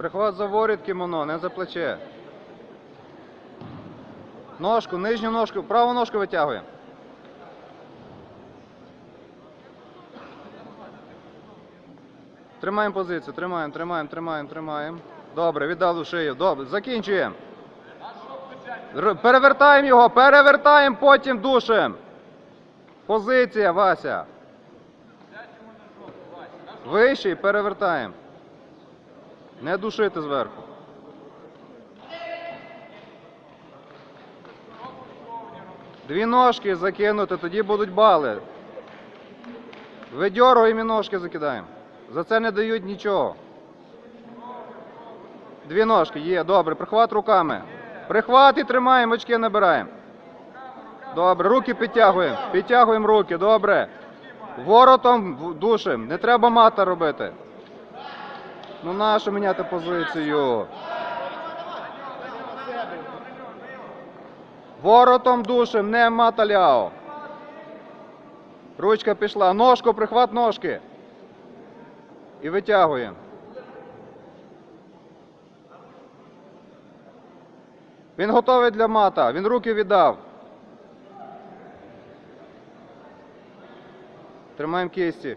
Прихват за воріт кімоно, не за плече. Ножку, нижню ножку, праву ножку витягує. Тримаємо позицію, тримаємо, тримаємо, тримаємо, тримаємо. Добре, віддали шию. Добре, закінчуємо. Перевертаємо його, перевертаємо, потім душем. Позиція, Вася. Вище і перевертаємо. Не душити зверху. Дві ножки закинути, тоді будуть бали. Видьоргуємо і ножки закидаємо. За це не дають нічого. Дві ножки, є, добре. Прихват руками. Прихват і тримаємо, очки набираємо. Добре, руки підтягуємо. Підтягуємо руки, добре. Воротом в- душим. Не треба мата робити. Ну нащо міняти позицію? Воротом душим, не маталяо. Ручка пішла. Ножку, прихват ножки. І витягуємо. Він готовий для мата. Він руки віддав. Тримаємо кисті.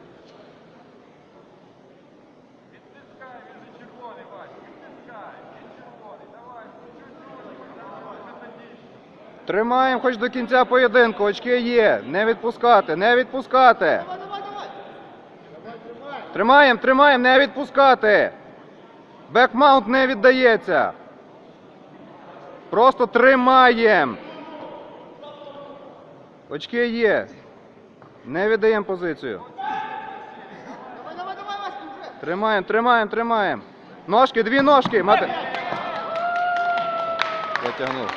Тримаємо хоч до кінця поєдинку. Очки є. Не відпускати, не відпускати. Тримаємо, тримаємо, не відпускати. Бекмаунт не віддається. Просто тримаємо. Очки є. Не віддаємо позицію. Тримаємо, тримаємо, тримаємо. Ножки, дві ножки. Мати... Затягнув.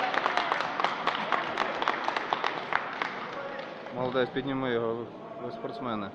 Молодець, підніми його, ви спортсмени.